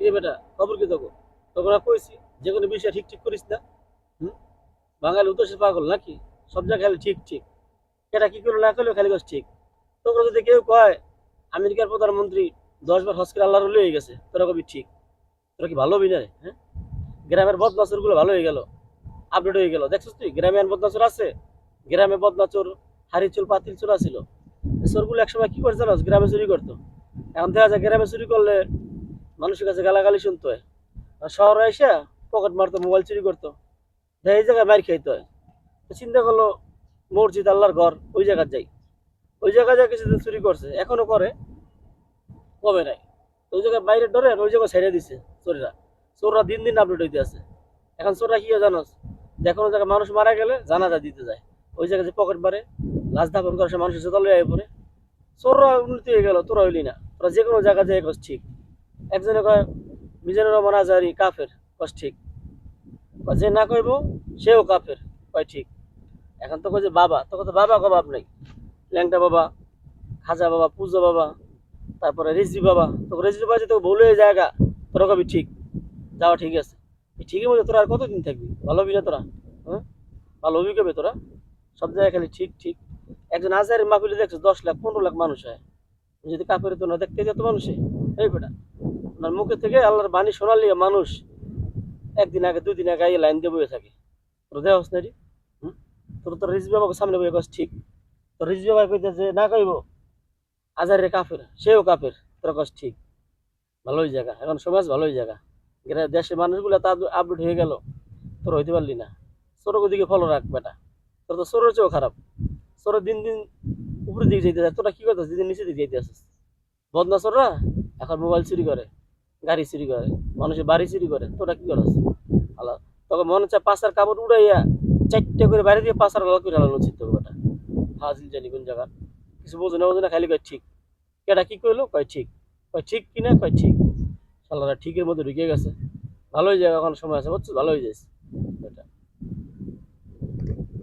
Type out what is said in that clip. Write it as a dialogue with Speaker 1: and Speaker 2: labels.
Speaker 1: কিরে বেটা, খবর কি তোকে? তোকে না কইছি, যে কোনো বিষয় ঠিক ঠিক করিস না, হুম? বাঙালি উদ্দেশ্যে পাগল নাকি? সব জায়গায় খালি ঠিক ঠিক। এটা কি করল না করলেও খালি ঠিক। তোকে যদি কেউ কয়, আমেরিকার প্রধানমন্ত্রী দশ বার হসকে আল্লাহর হয়ে গেছে, তোরা কবি ঠিক। তোরা কি ভালো হবি না হ্যাঁ? গ্রামের বদনাচরগুলো ভালো হয়ে গেল আপডেট হয়ে গেল। দেখছিস তুই, গ্রামে আর বদনাচর আছে? গ্রামে বদনাচর হাড়ি চুল, পাতিল চুল আছিল। চোরগুলো একসময় কি করছে জানোস? গ্রামে চুরি করতো। এখন দেখা যায় গ্রামে চুরি করলে মানুষের কাছে গালাগালি শুনতে আর শহরে এসে পকেট মারতো মোবাইল চুরি করতো। এই জায়গায় মার খাইতে হয়। চিন্তা করল, মসজিদ, আল্লাহর ঘর, ওই জায়গায় যাই। ওই জায়গায় যা কিছুদিন চুরি করছে, এখনও করে কবে নাই। ওই জায়গায় বাইরে ডরে ওই জায়গায় ছেড়ে দিছে চোরেরা। চোররা দিন দিন আপডেট হইতে আছে। এখন চোররা কি জানোস? যে কোনো জায়গায় মানুষ মারা গেলে জানাজা দিতে যায়। ওই জায়গায় যে পকেট মারে, লাশ দাপন করে, সে মানুষের জেতালে আয় পড়ে। চোররা উন্নতি হয়ে গেল, তোরা হইলি না। তোরা যে কোনো জায়গায় যাই ঠিক। একজনে কয়, মিজানুর রহমান আজারি কাফের। কস ঠিক। যে না কইব, সেও কাফের। কয়, ঠিক। এখন তো যে বাবা তোকে তো বাবা কবাব নাই। ল্যাংটা বাবা, খাজা বাবা, পূজা বাবা, তারপরে রেজি বাবা। তোকে রেজি বাবা যে তোকে ভুল জায়গা তোরা কবি ঠিক। যাওয়া ঠিক আছে। ঠিকই মধ্যে তোরা আর কতদিন থাকবি? ভালো হবি না তোরা? হ্যাঁ? ভালো হবি কবে তোরা? সব জায়গায় খালি ঠিক ঠিক। একজন আজারের মাহফিলে দেখছ, দশ লাখ, পনেরো লাখ মানুষ হয়। যদি কাপড়ে তো না, দেখতে যেত মানুষে। এই বেটা। ওনার মুখে থেকে আল্লাহর বাণী শোনার মানুষ একদিন আগে, দুই দিন আগে এই লাইন দিয়ে বয়ে থাকে। তোর দেওয়া হস? তোর তোর রিজবি বাবাকে সামনে বয়ে ঠিক। তোর রিজবি বাবা কইতে যে, না কইব। আজারের কাফের, সেও কাফের। তোর কস, ঠিক। ভালোই জায়গা। এখন সমাজ ভালোই জায়গা। দেশের মানুষগুলো তা আপডেট হয়ে গেল। তোর হইতে পারলি না। তোর দিকে ফলো রাখ, বেটা। তোর তো সরের চেয়েও খারাপ। তোরা দিন দিন উপরের দিকে যেতে তোরা কি করতেছিস? দিন নিচের দিকে যেতে আসিস বদনা চোররা এখন মোবাইল চুরি করে। গাড়ি চুরি করে, মানুষের বাড়ি চুরি করে তোরা কি করস আল্লাহ, তখন মনে হচ্ছে পাশার কাপড় উড়াইয়া চারটে করে বাইরে দিয়ে পাশার আলাদা করে হালানো উচিত বেটা হাজিল জানি কোন জায়গা কিছু বোঝে না বোঝে না, খালি কয় ঠিক। কেটা কি করল কয় ঠিক। কয় ঠিক কিনা কয় ঠিক। সালারা ঠিকের মধ্যে ঢুকে গেছে। ভালোই জায়গা, এখন সময় আছে, বুঝছ? ভালোই যাইছে।